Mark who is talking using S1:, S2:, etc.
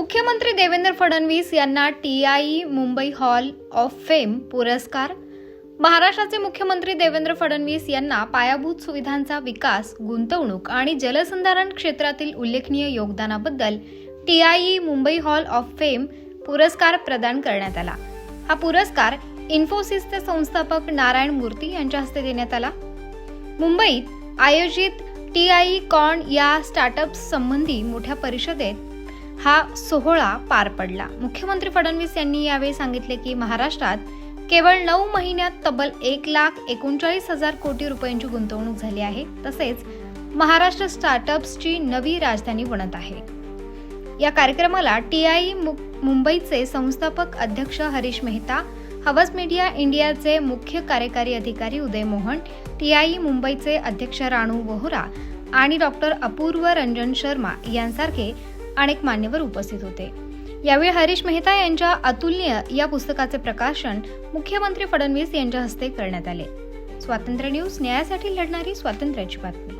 S1: मुख्यमंत्री देवेंद्र फडणवीस यांना T I Mumbai hall of fame पुरस्कार. महाराष्ट्राचे मुख्यमंत्री देवेंद्र फडणवीस यांना पायाभूत सुविधांचा विकास गुंतवणूक आणि जलसंधारण क्षेत्रातील उल्लेखनीय योगदानाबद्दल T I Mumbai hall of fame पुरस्कार प्रदान करण्यात आला. हा पुरस्कार इन्फोसिसचे संस्थापक नारायण मूर्ती यांच्या हस्ते देण्यात आला. मुंबईत आयोजित टी आय कॉन या स्टार्टअप्स संबंधी मोठ्या परिषदेत हा सोहळा पार पडला. मुख्यमंत्री फडणवीस यांनी यावेळी सांगितले की महाराष्ट्रात केवळ नऊ महिन्यात तब्बल एक लाख एकोणचाळीस हजार कोटी रुपयांची गुंतवणूक झाली आहे. तसेच महाराष्ट्र स्टार्टअप्सची नवी राजधानी बनत आहे. या कार्यक्रमाला टी आय मुंबईचे संस्थापक अध्यक्ष हरीश मेहता हवस मीडिया इंडियाचे मुख्य कार्यकारी अधिकारी उदय मोहन टी आय मुंबईचे अध्यक्ष राणू वोहरा आणि डॉक्टर अपूर्व रंजन शर्मा यांसारखे अनेक मान्यवर उपस्थित होते. यावेळी हरीश मेहता यांच्या अतुलनीय या पुस्तकाचे प्रकाशन मुख्यमंत्री फडणवीस यांच्या हस्ते करण्यात आले. स्वातंत्र्य न्यूज न्यायासाठी लढणारी स्वातंत्र्याची बातमी.